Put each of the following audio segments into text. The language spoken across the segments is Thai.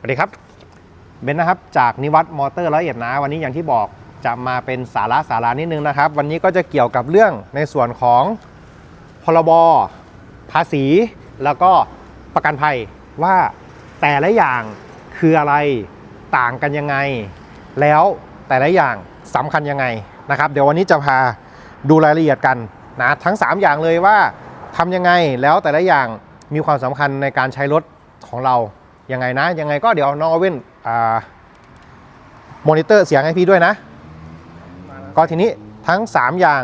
สวัสดีครับเบนนะครับจากนิวัตมอเตอร์ละเอียดนะวันนี้อย่างที่บอกจะมาเป็นสาระสาระนิดนึงนะครับ วันนี้ก็จะเกี่ยวกับเรื่องในส่วนของพรบภาษี แล้วก็ประกันภัยว่าแต่ละอย่างคืออะไรต่างกันยังไง แล้วแต่ละอย่างสำคัญยังไงนะครับ เดี๋ยววันนี้จะพาดูรายละเอียดกันนะทั้ง 3 อย่างเลยว่าทำยังไงแล้วแต่ละอย่างมีความสำคัญในการใช้รถของเรา ยังไงนะ ยังไงก็เดี๋ยวน้องเอาเว่นอ่ามอนิเตอร์เสียงให้พี่ด้วยนะ ก็ทีนี้ทั้ง 3 อย่าง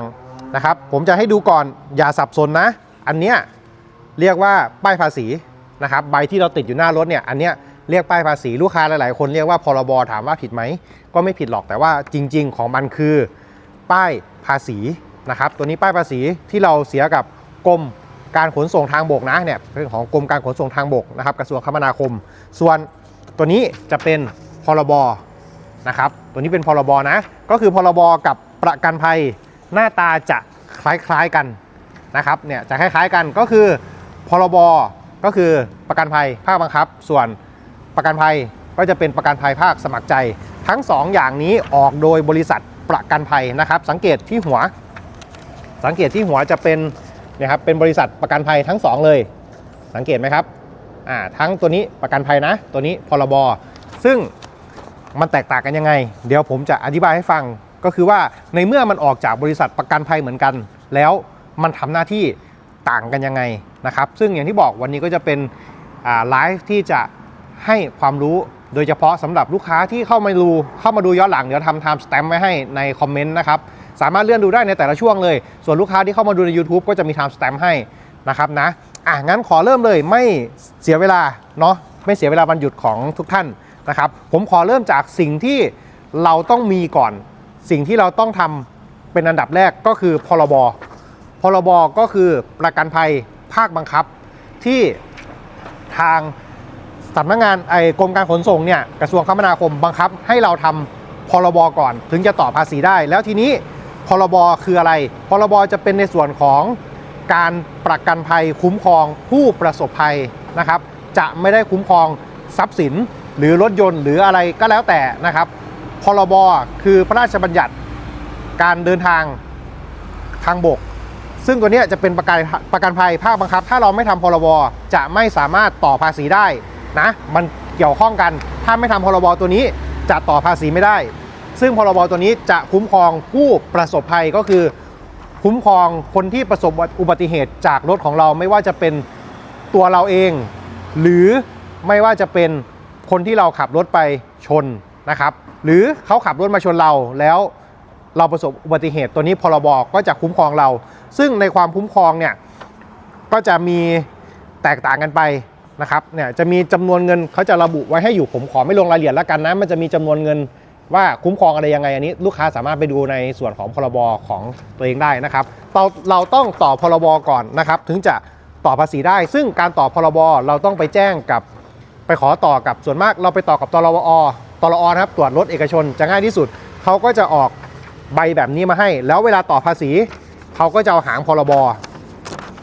นะครับ ผมจะให้ดูก่อนอย่าสับสนนะ อันเนี้ยเรียกว่าป้ายภาษีนะครับใบที่เราติดอยู่หน้ารถเนี่ยอันเนี้ยเรียกป้ายภาษีลูกค้าหลาย ๆ คนเรียกว่าพรบถามว่าผิดไหม ก็ไม่ผิดหรอกแต่ว่าจริง ๆ ของมันคือป้ายภาษีนะครับ ตัวนี้ป้ายภาษีที่เราเสียกับกรม การขนส่งทางบกนะเนี่ยเป็นของกรมการขนส่งทางบกนะครับกระทรวงคมนาคม ส่วนตัวนี้จะเป็นพรบนะครับตัวนี้เป็นพรบนะ ก็คือพรบกับประกันภัยหน้าตาจะคล้ายๆกันนะครับเนี่ยจะคล้ายๆกันก็คือพรบก็คือประกันภัยภาคบังคับ ส่วนประกันภัยก็จะเป็นประกันภัยภาคสมัครใจ ทั้ง 2 อย่างนี้ออกโดยบริษัทประกันภัยนะครับ สังเกตที่หัว สังเกตที่หัวจะเป็น นี่ยครับเป็นบริษัทประกันภัยทั้ง 2 เลย สังเกตไหมครับอ่าทั้งตัวนี้ประกันภัยนะ ตัวนี้พรบซึ่งมันแตกต่างกันยังไง เดี๋ยวผมจะอธิบายให้ฟังก็คือว่าในเมื่อมันออกจากบริษัทประกันภัยเหมือนกัน แล้วมันทำหน้าที่ต่างกันยังไงนะครับ ซึ่งอย่างที่บอกวันนี้ก็จะเป็นไลฟ์ที่จะให้ความรู้โดยเฉพาะสำหรับลูกค้าที่เข้ามาดูเข้ามาดูย้อนหลังเดี๋ยวทำ time stamp ไว้ให้ในคอมเมนต์นะครับ สามารถเลื่อนดูได้ในแต่ละช่วงเลย ส่วนลูกค้าที่เข้ามาดูใน YouTube ก็จะมี time stamp ให้นะครับนะอะงั้นขอเริ่มเลยไม่เสียเวลาเนาะไม่เสียเวลาวันหยุดของทุกท่านนะครับ ผมขอเริ่มจากสิ่งที่เราต้องมีก่อน สิ่งที่เราต้องทำเป็นอันดับแรกก็คือพรบพรบก็คือประกันภัยภาคบังคับ ที่ทางสำนักงานไอ้กรมการขนส่งเนี่ยกระทรวงคมนาคมบังคับให้เราทำพรบก่อน ถึงจะต่อภาษีได้ แล้วทีนี้ พรบคืออะไร พรบจะเป็นในส่วนของการประกันภัยคุ้มครองผู้ประสบภัยนะครับ จะไม่ได้คุ้มครองทรัพย์สินหรือรถยนต์หรืออะไรก็แล้วแต่นะครับ พรบคือพระราชบัญญัติการเดินทางทางบก ซึ่งตัวนี้จะเป็นประกันประกันภัยภาคบังคับ ถ้าเราไม่ทำพรบจะไม่สามารถต่อภาษีได้นะ มันเกี่ยวข้องกัน ถ้าไม่ทำพรบตัวนี้จะต่อภาษีไม่ได้ ซึ่งพรบตัวนี้จะคุ้มครองผู้ประสบภัยก็คือ คุ้มครองคนที่ประสบอุบัติเหตุจากรถของเราไม่ว่าจะเป็นตัวเราเอง หรือไม่ว่าจะเป็นคนที่เราขับรถไปชนนะครับ หรือเขาขับรถมาชนเราแล้วเราประสบอุบัติเหตุตัวนี้พรบก็จะคุ้มครองเรา ซึ่งในความคุ้มครองเนี่ยก็จะมีแตกต่างกันไปนะครับเนี่ยจะมีจำนวนเงินเขาจะระบุไว้ให้อยู่ผมขอไม่ลงรายละเอียดแล้วกันนะมันจะมีจำนวนเงิน ว่าคุ้มครองอะไรยังไงอันนี้ ลูกค้าสามารถไปดูในส่วนของพรบของตัวเองได้นะครับเราเราต้องต่อพรบก่อนนะครับ ถึงจะต่อภาษีได้ ซึ่งการต่อพรบเราต้องไปแจ้งกับไปขอต่อกับส่วนมากเราไปต่อกับตรวอตรอนะครับตรวจรถเอกชนจะง่ายที่สุดเขาก็จะออกใบแบบนี้มาให้ แล้วเวลาต่อภาษีเขาก็จะเอาหางพรบ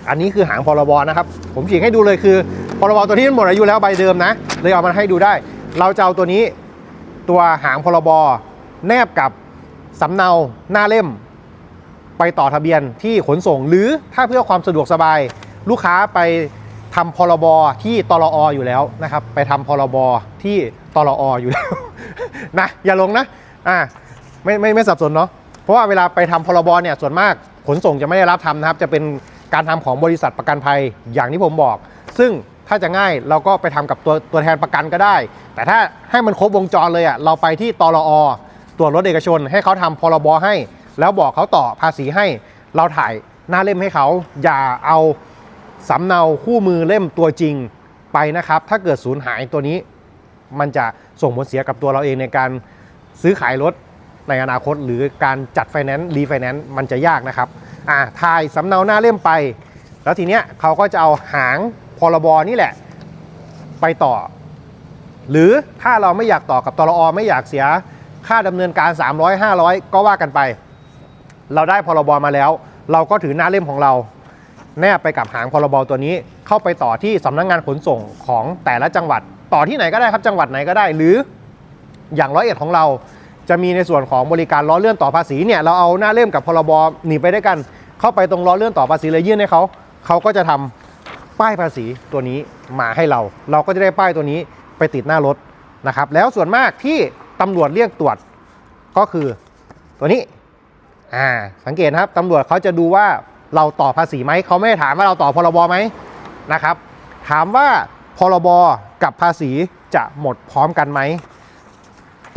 อันนี้คือหางพรบนะครับ ผมฉีกให้ดูเลยคือพรบตัวนี้มันหมดอายุแล้วใบเดิมนะเลยเอามาให้ดูได้ เราจะเอาตัวนี้ ตัวหางพรบแนบกับสำเนาหน้าเล่ม ไปต่อทะเบียนที่ขนส่ง หรือถ้าเพื่อความสะดวกสบาย ลูกค้าไปทำพรบที่ตรออยู่แล้วนะครับ ไปทำพรบที่ตรออยู่แล้วนะอย่าลงนะอ่าไม่ไม่ไม่สับสนเนาะเพราะว่าเวลาไปทำพรบเนี่ยส่วนมากขนส่งจะไม่ได้รับทำนะครับ จะเป็นการทำของบริษัทประกันภัยอย่างที่ผมบอก ซึ่ง ถ้าจะง่ายเราก็ไปทำกับตัวตัวแทนประกันก็ได้ แต่ถ้าให้มันครบวงจรเลยอะเราไปที่ตรอตรวจรถเอกชน ให้เขาทำพรบให้ แล้วบอกเขาต่อภาษีให้ เราถ่ายหน้าเล่มให้เขา อย่าเอาสำเนาคู่มือเล่มตัวจริงไปนะครับ ถ้าเกิดสูญหายตัวนี้ มันจะส่งผลเสียกับตัวเราเองในการซื้อขายรถในอนาคต หรือการจัดไฟแนนซ์รีไฟแนนซ์มันจะยากนะครับอ่าถ่ายสำเนาหน้าเล่มไป แล้วทีเนี้ยเขาก็จะเอาหางพรบนี่แหละ ไปต่อ หรือถ้าเราไม่อยากต่อกับตรอไม่อยากเสียค่าดำเนินการ 300 500 ก็ว่ากันไป เราได้พรบมาแล้ว เราก็ถือหน้าเล่มของเรา แนบไปกับหางพรบตัวนี้ เข้าไปต่อที่สำนักงงานขนส่งของแต่ละจังหวัด ต่อที่ไหนก็ได้ครับจังหวัดไหนก็ได้ หรืออย่างร้อยเอ็ดของเราจะมีในส่วนของบริการล้อเลื่อนต่อภาษีเนี่ยเราเอาหน้าเล่มกับพรบหนีไปด้วยกัน เข้าไปตรงล้อเลื่อนต่อภาษีเลยยื่นให้เขา เขาก็จะทำป้ายภาษีตัวนี้มาให้เรา เราก็จะได้ป้ายตัวนี้ไปติดหน้ารถนะครับ แล้วส่วนมากที่ตำรวจเรียกตรวจก็คือตัวนี้อ่าสังเกตนะครับตำรวจเขาจะดูว่าเราต่อภาษีไหมเขาไม่ได้ถามว่าเราต่อพรบไหมนะครับ ถามว่าพรบกับภาษีจะหมดพร้อมกันไหม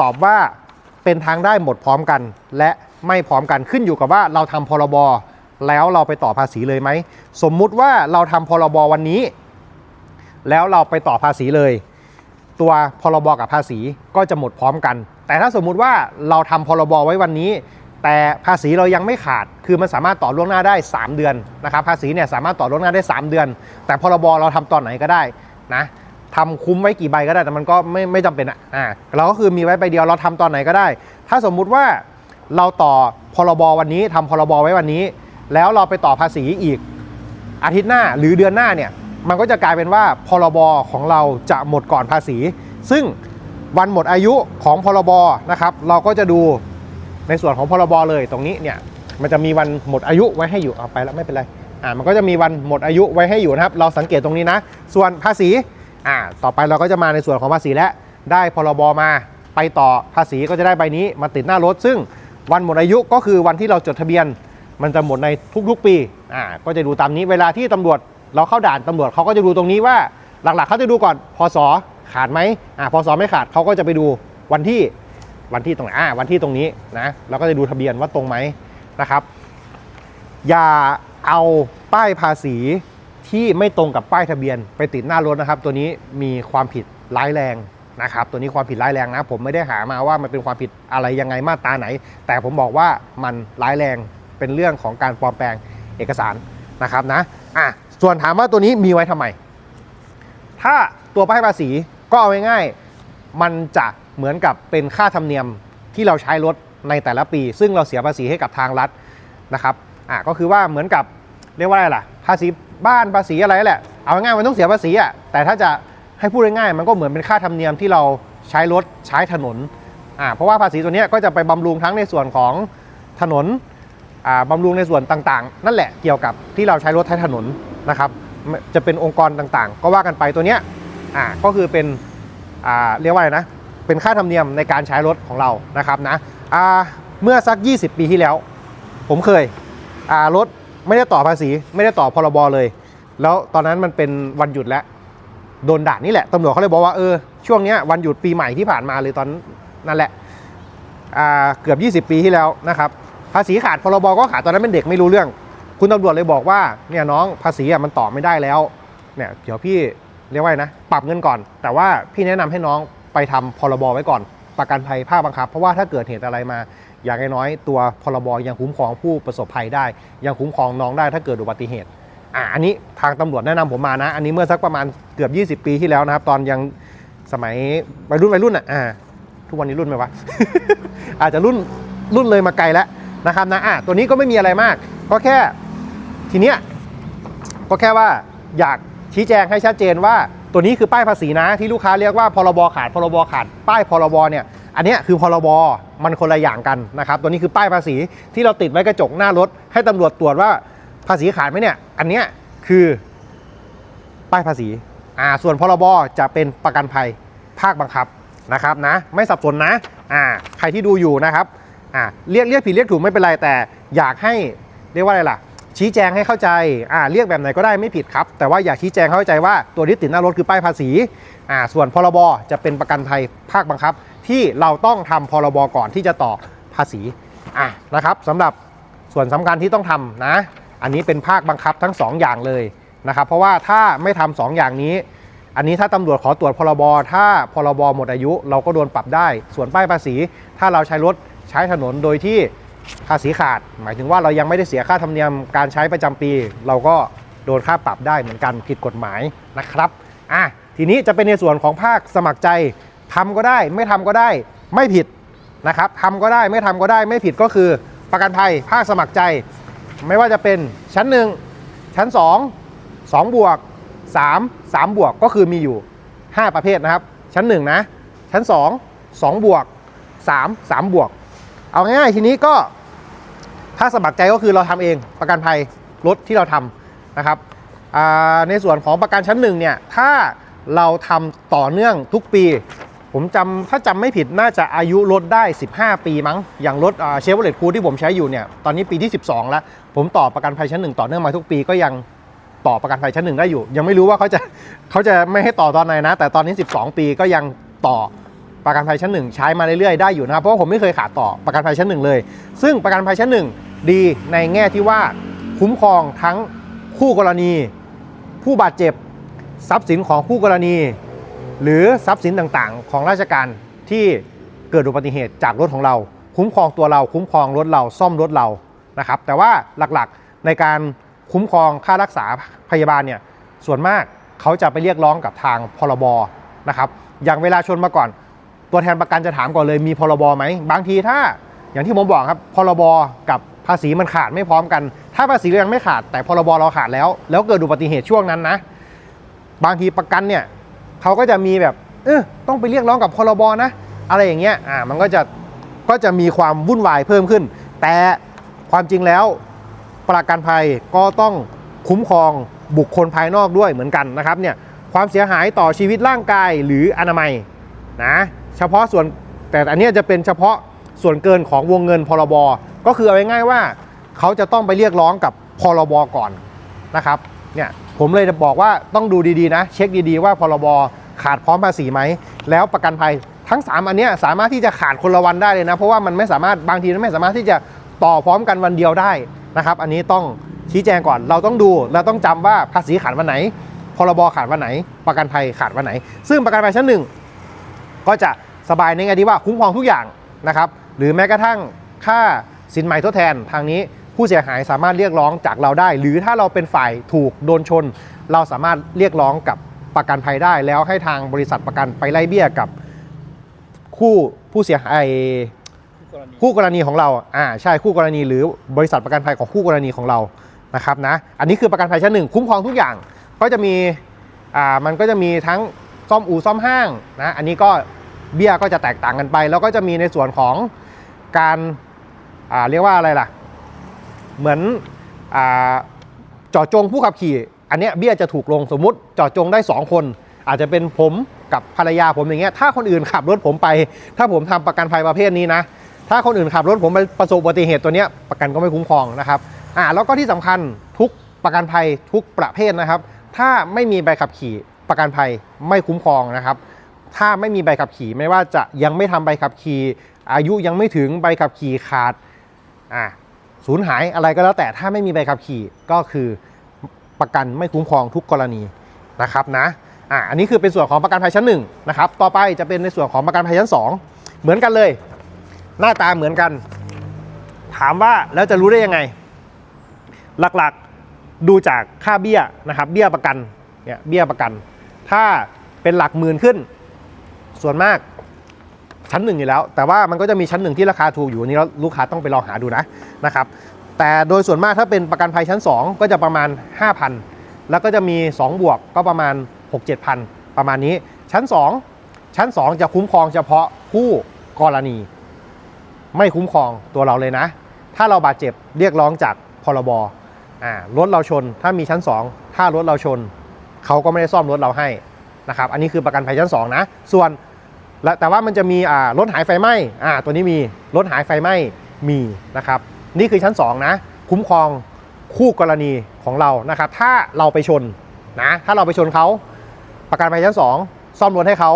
ตอบว่าเป็นทางได้หมดพร้อมกัน และไม่พร้อมกันขึ้นอยู่กับว่าเราทำพรบ แล้วเราไปต่อภาษีเลยไหม สมมุติว่าเราทำพรบวันนี้ แล้วเราไปต่อภาษีเลย ตัวพรบกับภาษีก็จะหมดพร้อมกัน แต่ถ้าสมมุติว่าเราทำพรบไว้วันนี้ แต่ภาษีเรายังไม่ขาด คือมันสามารถต่อล่วงหน้าได้ 3 เดือนนะครับ ภาษีเนี่ยสามารถต่อล่วงหน้าได้ 3 เดือน แต่พรบเราทำตอนไหนก็ได้นะทำคุ้มไว้กี่ใบก็ได้ แต่มันก็ไม่ไม่จำเป็นอะอ่าเราก็คือมีไว้ใบเดียวเราทำตอนไหนก็ได้ ถ้าสมมุติว่าเราต่อพรบวันนี้ทำพรบไว้วันนี้ แล้วเราไปต่อภาษีอีกอาทิตย์หน้าหรือเดือนหน้าเนี่ยมันก็จะกลายเป็นว่าพรบของเราจะหมดก่อนภาษี ซึ่งวันหมดอายุของพรบนะครับ เราก็จะดูในส่วนของพรบเลยตรงนี้เนี่ยมันจะมีวันหมดอายุไว้ให้อยู่เอาไปแล้วไม่เป็นไรอ่ามันก็จะมีวันหมดอายุไว้ให้อยู่นะครับ เราสังเกตตรงนี้นะ ส่วนภาษีอ่าต่อไปเราก็จะมาในส่วนของภาษีและได้พรบมาไปต่อภาษีก็จะได้ใบนี้มาติดหน้ารถ ซึ่งวันหมดอายุก็คือวันที่เราจดทะเบียน มันจะหมดในทุกๆปีอ่าก็จะดูตามนี้เวลาที่ตำรวจเราเข้าด่านตำรวจเขาก็จะดูตรงนี้ว่าหลักๆเขาจะดูก่อนพศขาดไหมอ่าพศไม่ขาดเขาก็จะไปดูวันที่วันที่ตรงไหนอ่าวันที่ตรงนี้นะเราก็จะดูทะเบียนว่าตรงไหมนะครับ อย่าเอาป้ายภาษีที่ไม่ตรงกับป้ายทะเบียนไปติดหน้ารถนะครับ ตัวนี้มีความผิดร้ายแรงนะครับ ตัวนี้ความผิดร้ายแรงนะ ผมไม่ได้หามาว่ามันเป็นความผิดอะไรยังไงมาตราไหน แต่ผมบอกว่ามันร้ายแรง เป็นเรื่องของการปลอมแปลงเอกสารนะครับนะอะส่วนถามว่าตัวนี้มีไว้ทำไม ถ้าตัวป้ายภาษีก็เอาง่ายๆมันจะเหมือนกับเป็นค่าธรรมเนียมที่เราใช้รถในแต่ละปี ซึ่งเราเสียภาษีให้กับทางรัฐนะครับอะก็คือว่าเหมือนกับเรียกว่าอะไรล่ะ ภาษีบ้านภาษีอะไรแหละ เอาง่ายๆมันต้องเสียภาษีอะแต่ถ้าจะให้พูดง่ายๆมันก็เหมือนเป็นค่าธรรมเนียมที่เราใช้รถใช้ถนนอ่าเพราะว่าภาษีตัวนี้ก็จะไปบำรุงทั้งในส่วนของถนน บำรุงในส่วนต่างๆ นั่นแหละเกี่ยวกับที่เราใช้รถใช้ถนนนะครับ จะเป็นองค์กรต่างๆ ก็ว่ากันไปตัวเนี้ยก็คือเป็นเรียกว่าอะไรนะ เป็นค่าธรรมเนียมในการใช้รถของเรานะครับนะเมื่อสัก 20 ปีที่แล้ว ผมเคยรถไม่ได้ต่อภาษีไม่ได้ต่อพรบเลย แล้วตอนนั้นมันเป็นวันหยุดแล้วโดนด่านี่แหละตำรวจเขาเลยบอกว่าเออช่วงเนี้ยวันหยุดปีใหม่ที่ผ่านมาเลยตอนนั่นแหละเกือบ 20 ปีที่แล้วนะครับ ภาษีขาดพรบก็ขาดตอนนั้นเป็นเด็กไม่รู้เรื่อง คุณตำรวจเลยบอกว่าเนี่ยน้องภาษีอะมันต่อไม่ได้แล้วเนี่ยเดี๋ยวพี่เรียกว่านะปรับเงินก่อน แต่ว่าพี่แนะนำให้น้องไปทำพรบไว้ก่อน ประกันภัยภาคบังคับ เพราะว่าถ้าเกิดเหตุอะไรมาอย่างน้อยๆตัวพรบยังคุ้มครองผู้ประสบภัยได้ ยังคุ้มครองน้องได้ถ้าเกิดอุบัติเหตุอะอันนี้ทางตำรวจแนะนำผมมานะ อันนี้เมื่อสักประมาณเกือบ 20 ปีที่แล้วนะครับ ตอนยังสมัยวัยรุ่นวัยรุ่นอะอ่าทุกวันนี้รุ่นไหมวะ อาจจะรุ่นรุ่นเลยมาไกลแล้ว นะครับนะอะตัวนี้ก็ไม่มีอะไรมาก ก็แค่ทีเนี้ยก็แค่ว่าอยากชี้แจงให้ชัดเจนว่าตัวนี้คือป้ายภาษีนะที่ลูกค้าเรียกว่าพรบขาดพรบขาดป้ายพรบเนี่ยอันนี้คือพรบมันคนละอย่างกันนะครับตัวนี้คือป้ายภาษีที่เราติดไว้กระจกหน้ารถ ให้ตำรวจตรวจว่าภาษีขาดไหมเนี่ยอันเนี้ยคือป้ายภาษีอ่าส่วนพรบจะเป็นประกันภัยภาคบังคับนะครับนะไม่สับสนนะอ่าใครที่ดูอยู่นะครับ อ่าเรียกเรียกผิดเรียกถูกไม่เป็นไรแต่อยากให้เรียกว่าอะไรล่ะ ชี้แจงให้เข้าใจอ่าเรียกแบบไหนก็ได้ไม่ผิดครับ แต่ว่าอยากชี้แจงเข้าใจว่าตัวที่ติดหน้ารถคือป้ายภาษีอ่าส่วนพรบจะเป็นประกันภัยภาคบังคับ ที่เราต้องทำพรบก่อนที่จะต่อภาษีอะนะครับสำหรับส่วนสำคัญที่ต้องทำนะ อันนี้เป็นภาคบังคับทั้ง 2 อย่างเลยนะครับเพราะว่าถ้าไม่ทำสองอย่างนี้ อันนี้ถ้าตำรวจขอตรวจพรบถ้าพรบหมดอายุ เราก็โดนปรับได้ ส่วนป้ายภาษี ถ้าเราใช้รถ ใช้ถนนโดยที่ภาษีขาด หมายถึงว่าเรายังไม่ได้เสียค่าธรรมเนียมการใช้ประจำปี เราก็โดนค่าปรับได้เหมือนกันผิดกฎหมายนะครับอะทีนี้จะเป็นในส่วนของภาคสมัครใจทำก็ได้ ไม่ทำก็ได้ไม่ผิดนะครับทำก็ได้ไม่ทำก็ได้ไม่ผิดก็คือประกันภัยภาคสมัครใจ ไม่ว่าจะเป็นชั้น 1 ชั้น 2 2 บวก 3 3 บวกก็คือมีอยู่ 5 ประเภทนะครับ ชั้น 1 นะ ชั้น 2 2 บวก 3 3 บวก เอาง่ายๆทีนี้ก็ถ้าสมัครใจก็คือเราทำเองประกันภัยรถที่เราทำนะครับในส่วนของประกันชั้นหนึ่งเนี่ยถ้าเราทำต่อเนื่องทุกปี ผมจำถ้าจำไม่ผิดน่าจะอายุรถได้ 15 ปีมั้ง อย่างรถเชฟโรเลตคูที่ผมใช้อยู่เนี่ยตอนนี้ปีที่ 12 แล้ว ผมต่อประกันภัยชั้นหนึ่งต่อเนื่องมาทุกปีก็ยังต่อประกันภัยชั้นหนึ่งได้อยู่ ยังไม่รู้ว่าเขาจะเขาจะไม่ให้ต่อตอนไหนนะ แต่ตอนนี้ 12 ปีก็ยังต่อ ประกันภัยชั้นหนึ่งใช้มาเรื่อยๆได้อยู่นะครับเพราะว่าผมไม่เคยขาดต่อประกันภัยชั้นหนึ่งเลย ซึ่งประกันภัยชั้นหนึ่งดีในแง่ที่ว่าคุ้มครองทั้งคู่กรณี ผู้บาดเจ็บทรัพย์สินของคู่กรณี หรือทรัพย์สินต่างๆ ของราชการที่เกิดอุบัติเหตุจากรถของเรา คุ้มครองตัวเรา คุ้มครองรถเราซ่อมรถเรานะครับ แต่ว่าหลักๆในการคุ้มครองค่ารักษาพยาบาลเนี่ยส่วนมากเขาจะไปเรียกร้องกับทางพรบนะครับอย่างเวลาชนมาก่อน ตัวแทนประกันจะถามก่อนเลยมีพรบไหมบางทีถ้าอย่างที่ผมบอกครับพรบกับภาษีมันขาดไม่พร้อมกัน ถ้าภาษีเรายังไม่ขาดแต่พรบเราขาดแล้ว แล้วเกิดอุบัติเหตุช่วงนั้นนะ บางทีประกันเนี่ยเขาก็จะมีแบบเออต้องไปเรียกร้องกับพรบนะ อะไรอย่างเงี้ยอ่ามันก็จะก็จะมีความวุ่นวายเพิ่มขึ้น แต่ความจริงแล้วประกันภัยก็ต้องคุ้มครองบุคคลภายนอกด้วยเหมือนกันนะครับเนี่ยความเสียหายต่อชีวิตร่างกายหรืออนามัยนะ เฉพาะส่วนแต่อันนี้จะเป็นเฉพาะส่วนเกินของวงเงินพรบ ก็คือเอาง่ายๆว่า เขาจะต้องไปเรียกร้องกับพรบก่อนนะครับเนี่ยผมเลยจะบอกว่าต้องดูดีๆนะ เช็คดีๆว่าพรบขาดพร้อมภาษีไหม แล้วประกันภัยทั้ง 3 อันนี้สามารถที่จะขาดคนละวันได้เลยนะ เพราะว่ามันไม่สามารถบางทีมันไม่สามารถที่จะต่อพร้อมกันวันเดียวได้นะครับ อันนี้ต้องชี้แจงก่อนเราต้องดูเราต้องจำว่าภาษีขาดวันไหนพรบขาดวันไหน ประกันภัยขาดวันไหน ซึ่งประกันภัยชั้นหนึ่ง ก็จะสบายในแง่ที่ว่าคุ้มครองทุกอย่างนะครับ หรือแม้กระทั่งค่าสินใหม่ทดแทนทางนี้ผู้เสียหายสามารถเรียกร้องจากเราได้ หรือถ้าเราเป็นฝ่ายถูกโดนชน เราสามารถเรียกร้องกับประกันภัยได้ แล้วให้ทางบริษัทประกันไปไล่เบี้ยกับคู่ผู้เสียหายคู่กรณีของเราอ่าใช่คู่กรณี หรือบริษัทประกันภัยของคู่กรณีของเรานะครับนะอันนี้คือประกันภัยชั้นหนึ่งคุ้มครองทุกอย่างก็จะมีอ่ามันก็จะมีทั้ง ซ่อมอู่ซ่อมห้างนะอันนี้ก็เบี้ยก็จะแตกต่างกันไป แล้วก็จะมีในส่วนของการาเรียกว่าอะไรล่ะ เหมือนอ่าเจาะจงผู้ขับขี่ อันเนี้ยเบี้ยจะถูกลงสมมติเจาะจงได้ 2 คน อาจจะเป็นผมกับภรรยาผมอย่างเงี้ยถ้าคนอื่นขับรถผมไป ถ้าผมทำประกันภัยประเภทนี้นะ ถ้าคนอื่นขับรถผมไปประสบอุบัติเหตุตัวเนี้ยประกันก็ไม่คุ้มครองนะครับอ่าแล้วก็ที่สำคัญทุกประกันภัยทุกประเภทนะครับ ถ้าไม่มีใบขับขี่ ประกันภัยไม่คุ้มครองนะครับ ถ้าไม่มีใบขับขี่ไม่ว่าจะยังไม่ทำใบขับขี่ อายุยังไม่ถึงใบขับขี่ขาดอ่าสูญหายอะไรก็แล้วแต่ถ้าไม่มีใบขับขี่ก็คือประกันไม่คุ้มครองทุกกรณีนะครับนะอ่าอันนี้คือเป็นส่วนของประกันภัยชั้นหนึ่งนะครับต่อไปจะเป็นในส่วนของประกันภัยชั้นสองเหมือนกันเลย หน้าตาเหมือนกัน ถามว่าแล้วจะรู้ได้ยังไง หลักๆดูจากค่าเบี้ยนะครับ เบี้ยประกันเนี่ยเบี้ยประกัน ถ้าเป็นหลักหมื่นขึ้น ส่วนมากชั้นหนึ่งอยู่แล้ว แต่ว่ามันก็จะมีชั้นหนึ่งที่ราคาถูกอยู่อันนี้ลูกค้าต้องไปลองหาดูนะนะครับแต่โดยส่วนมากถ้าเป็นประกันภัยชั้น 2 ก็จะประมาณ 5,000 แล้วก็จะมี 2 บวกก็ประมาณ 6-7,000 ประมาณนี้ชั้น 2 ชั้น 2 จะคุ้มครองเฉพาะผู้กรณี ไม่คุ้มครองตัวเราเลยนะ ถ้าเราบาดเจ็บเรียกร้องจากพรบรถเราชน ถ้ามีชั้น 2 ถ้ารถเราชน เขาก็ไม่ได้ซ่อมรถเราให้นะครับอันนี้คือประกันภัยชั้น 2 นะ ส่วนแต่ว่ามันจะมีรถหายไฟไหม้อ่าตัวนี้มีรถหายไฟไหม้มีนะครับนี่คือชั้น 2 นะ คุ้มครองคู่กรณีของเรานะครับ ถ้าเราไปชนนะถ้าเราไปชนเขาประกันภัยชั้น 2 ซ่อมรถให้เขา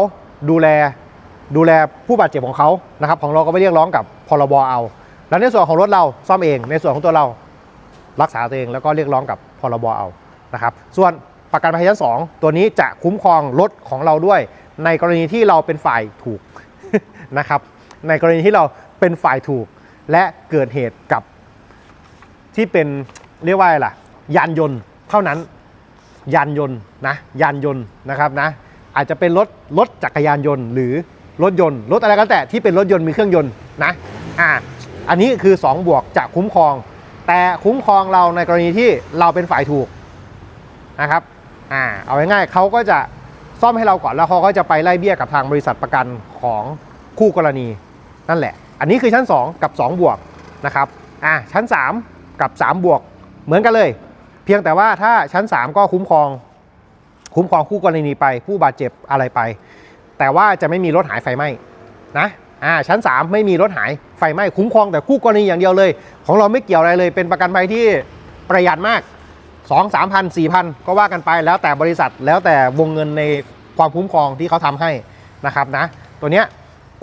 ดูแลดูแลผู้บาดเจ็บของเขานะครับของเราก็ไปเรียกร้องกับพรบเอา แล้วในส่วนของรถเราซ่อมเอง ในส่วนของตัวเรารักษาตัวเองแล้วก็เรียกร้องกับพรบเอานะครับ ส่วน ประกันภัยชั้น2ตัวนี้จะคุ้มครองรถของเราด้วย ในกรณีที่เราเป็นฝ่ายถูกนะครับ ในกรณีที่เราเป็นฝ่ายถูก และเกิดเหตุกับที่เป็นเรียกว่าอะไรล่ะ ยานยนต์เท่านั้น ยานยนต์นะยานยนต์นะครับนะอาจจะเป็นรถรถจักรยานยนต์ หรือรถยนต์รถอะไรก็แต่ที่เป็นรถยนต์มีเครื่องยนต์นะอ่าอันนี้คือ 2 บวกจะคุ้มครอง แต่คุ้มครองเราในกรณีที่เราเป็นฝ่ายถูกนะครับ อ่าเอาง่ายๆเขาก็จะซ่อมให้เราก่อนแล้วเขาก็จะไปไล่เบี้ยกับทางบริษัทประกันของคู่กรณีนั่นแหละ อันนี้คือชั้น 2 กับ 2 บวกนะครับอะชั้น 3 กับ 3 บวก เหมือนกันเลย เพียงแต่ว่าถ้าชั้น 3 ก็คุ้มครอง คุ้มครองคู่กรณีไป ผู้บาดเจ็บอะไรไป แต่ว่าจะไม่มีรถหายไฟไหม้นะอ่าชั้น 3 ไม่มีรถหายไฟไหม้คุ้มครองแต่คู่กรณีอย่างเดียวเลย ของเราไม่เกี่ยวอะไรเลย เป็นประกันภัยที่ประหยัดมาก 2 3 0 0 0 4 0 0 0ก็ว่ากันไปแล้วแต่บริษัทแล้วแต่วงเงินในความคุ้มครองที่เขาทำให้นะครับนะตัวเนี้ย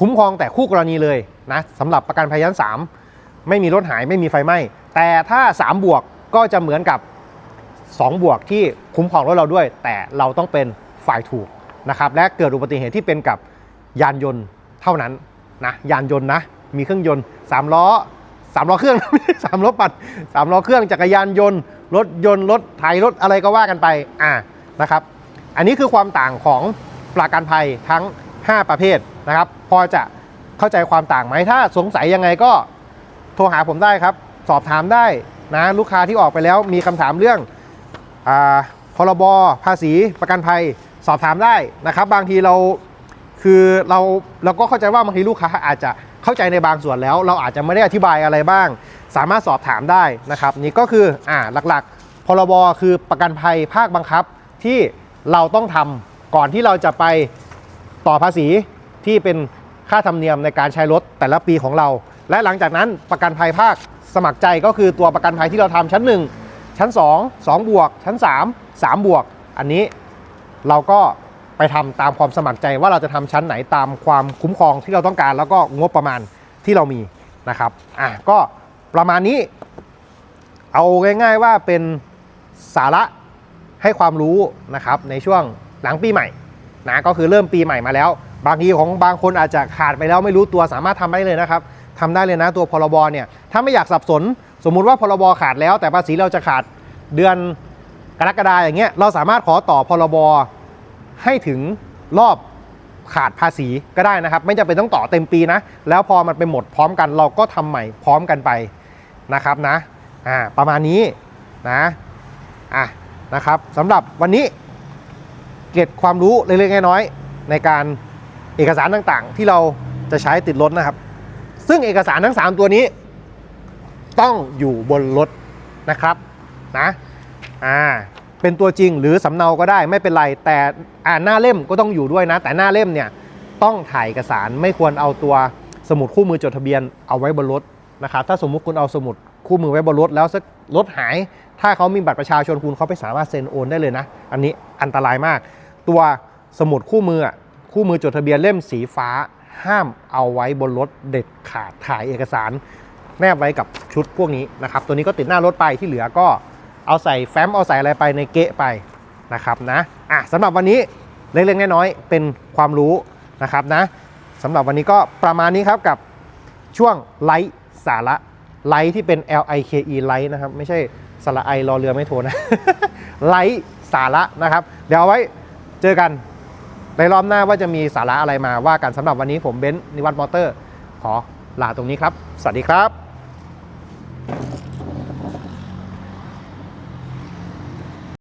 คุ้มครองแต่คู่กรณีเลยนะสำหรับประกันภัยชั้น3 ไม่มีรถหายไม่มีไฟไหม้แต่ถ้า 3 บวกก็จะเหมือนกับ 2 บวกที่คุ้มครองรถเราด้วย แต่เราต้องเป็นฝ่ายถูกนะครับและเกิดอุบัติเหตุที่เป็นกับยานยนต์เท่านั้นนะยานยนต์นะมีเครื่องยนต์3ล้อ 3ล้อเครื่องสามล้อปัด3ล้อเครื่องจักรยานยนต์ รถยนต์รถไถรถอะไรก็ว่ากันไปอ่านะครับ อันนี้คือความต่างของประกันภัยทั้ง 5 ประเภทนะครับ พอจะเข้าใจความต่างไหมถ้าสงสัยยังไงก็โทรหาผมได้ครับ สอบถามได้นะลูกค้าที่ออกไปแล้วมีคำถามเรื่องอ่าพรบภาษีประกันภัยสอบถามได้นะครับ บางทีเรา คือเราเราก็เข้าใจว่าบางทีลูกค้าอาจจะเข้าใจในบางส่วนแล้ว เราอาจจะไม่ได้อธิบายอะไรบ้าง สามารถสอบถามได้นะครับ นี่ก็คืออ่าหลักๆ พรบคือประกันภัยภาคบังคับที่เราต้องทำก่อนที่เราจะไปต่อภาษีที่เป็นค่าธรรมเนียมในการใช้รถแต่ละปีของเรา และหลังจากนั้นประกันภัยภาคสมัครใจก็คือตัวประกันภัยที่เราทำชั้นหนึ่งชั้น 2 2 บวก ชั้น 3 3 บวก อันนี้เราก็ ไปทำตามความสมัครใจว่าเราจะทำชั้นไหนตามความคุ้มครองที่เราต้องการ แล้วก็งบประมาณที่เรามีนะครับอะก็ประมาณนี้ เอาง่ายๆว่าเป็นสาระให้ความรู้นะครับในช่วงหลังปีใหม่นะก็คือเริ่มปีใหม่มาแล้ว บางทีของบางคนอาจจะขาดไปแล้วไม่รู้ตัวสามารถทำได้เลยนะครับทำได้เลยนะตัวพรบเนี่ยถ้าไม่อยากสับสน สมมุติว่าพรบขาดแล้ว แต่ภาษีเราจะขาดเดือนกรกฎาอย่างเงี้ยเราสามารถขอต่อพรบ ให้ถึงรอบขาดภาษีก็ได้นะครับ ไม่จำเป็นต้องต่อเต็มปีนะ แล้วพอมันไปหมดพร้อมกันเราก็ทำใหม่พร้อมกันไปนะครับนะอ่าประมาณนี้นะอะนะครับสำหรับวันนี้เก็บความรู้เล็กๆน้อยๆในการเอกสารต่างๆ ที่เราจะใช้ติดรถนะครับ ซึ่งเอกสารทั้ง 3 ตัวนี้ ต้องอยู่บนรถนะครับนะอ่า เป็นตัวจริงหรือสำเนาก็ได้ไม่เป็นไร แต่อ่านหน้าเล่มก็ต้องอยู่ด้วยนะ แต่หน้าเล่มเนี่ยต้องถ่ายเอกสารไม่ควรเอาตัวสมุดคู่มือจดทะเบียนเอาไว้บนรถนะครับถ้าสมมุติคุณเอาสมุดคู่มือไว้บนรถแล้วสักรถหาย ถ้าเขามีบัตรประชาชนคุณเขาไปสามารถเซ็นโอนได้เลยนะ อันนี้อันตรายมาก ตัวสมุดคู่มือคู่มือจดทะเบียนเล่มสีฟ้า ห้ามเอาไว้บนรถเด็ดขาดถ่ายเอกสาร แนบไว้กับชุดพวกนี้นะครับตัวนี้ก็ติดหน้ารถไปที่เหลือก็ เอาใส่แฟ้มเอาใส่อะไรไปในเกะไปนะครับนะอะสำหรับวันนี้เล็กๆน้อยๆเป็นความรู้นะครับนะสำหรับวันนี้ก็ประมาณนี้ครับกับช่วงไลท์สาระไลท์ที่เป็น L I K E ไลท์นะครับ ไม่ใช่สระไอรอเรือไม่โทรนะไลท์สาระนะครับ เดี๋ยวเอาไว้เจอกันในรอบหน้าว่าจะมีสาระอะไรมาว่ากันสำหรับวันนี้ผมเบนซ์นิวัฒน์มอเตอร์ ขอลาตรงนี้ครับ สวัสดีครับ